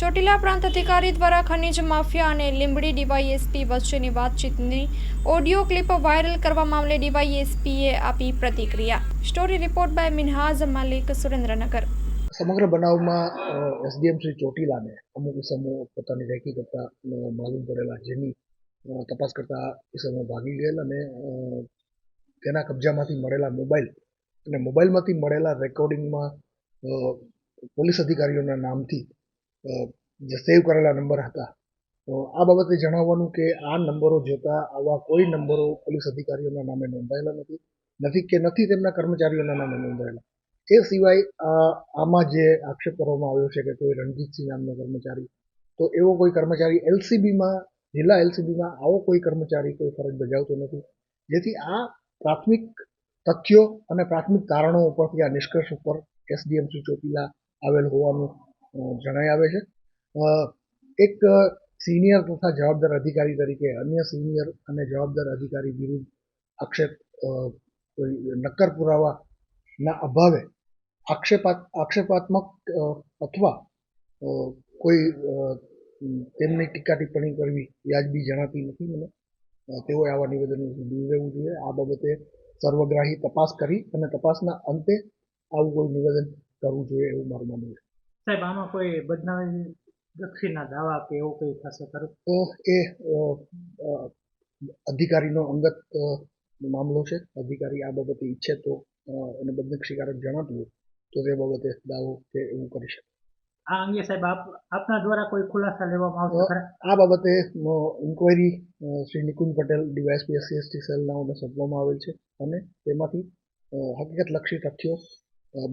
ચોટીલા પ્રાંત અધિકારી દ્વારા ખનિજ માફિયા અને લીંબડી ડીવાયએસપી વચ્ચેની વાતચીતની ઓડિયો ક્લિપ વાયરલ કરવા મામલે ડીવાયએસપીએ આપી પ્રતિક્રિયા. સ્ટોરી રિપોર્ટ બાય મિનહાઝ માલિક સુરેન્દ્રનગર. સમગ્ર બનાવમાં એસડીએમ શ્રી ચોટીલાને અમુક સમૂહ પોતાની રેકી કરતા માલુમ પડેલા જેની તપાસ કરતા ઇસમો ભાગી ગયેલ અને તેના કબજામાંથી મળેલા મોબાઈલ અને મોબાઈલમાંથી મળેલા રેકોર્ડિંગમાં પોલીસ અધિકારીઓના નામથી જે સેવ કરેલા નંબર હતા. તો આ બાબતે જણાવવાનું કે આ નંબરો જોતા આવા કોઈ નંબરો પોલીસ અધિકારીઓના નામે નોંધાયેલા નથી. નથી કે નથી તેમના કર્મચારીઓના નામે નોંધાયેલા. એ સિવાય આમાં જે આક્ષેપ કરવામાં આવ્યો છે કે કોઈ રણજીતસિંહ નામનો કર્મચારી, તો એવો કોઈ કર્મચારી એલસીબીમાં, જિલ્લા એલસીબીમાં આવો કોઈ કર્મચારી કોઈ ફરજ બજાવતો નથી. જેથી આ પ્રાથમિક તથ્યો અને પ્રાથમિક કારણો ઉપરથી આ નિષ્કર્ષ ઉપર એસડીએમ શ્રી ચોટીલા આવેલ હોવાનું જણાઈ આવે છે. એક સિનિયર તથા જવાબદાર અધિકારી તરીકે અન્ય સિનિયર અને જવાબદાર અધિકારી વિરુદ્ધ આક્ષેપ નક્કર પુરાવાના અભાવે આક્ષેપાત, આક્ષેપાત્મક અથવા કોઈ તેમની ટીકા ટિપ્પણી કરવી વ્યાજબી જણાતી નથી મને. તેઓએ આવા નિવેદનો દૂર રહેવું જોઈએ. આ બાબતે સર્વગ્રાહી તપાસ કરી અને તપાસના અંતે આવું કોઈ નિવેદન કરવું જોઈએ એવું મારું માનવું છે. સાહેબ આમાં કોઈ બદનામી દક્ષિણના દાવા કે એવું કંઈ થશે ખરું? તો એ અધિકારીનો અંગત મામલો છે. અધિકારી આ બાબતે ઈચ્છે તો એને બદનક્ષીકારક જણાતું તો તે બાબતે દાવો કે એવું કરી શકે. આ અંગે સાહેબ આપ આપના દ્વારા કોઈ ખુલાસા લેવામાં આવશે આ બાબતે inquiry Shri Nikunj Patel DYSP SC ST સેલનાઓને સોંપવામાં આવેલ છે અને તેમાંથી હકીકત હકીકતલક્ષી તથ્યો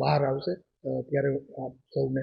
બહાર આવશે ત્યારે આપ સૌને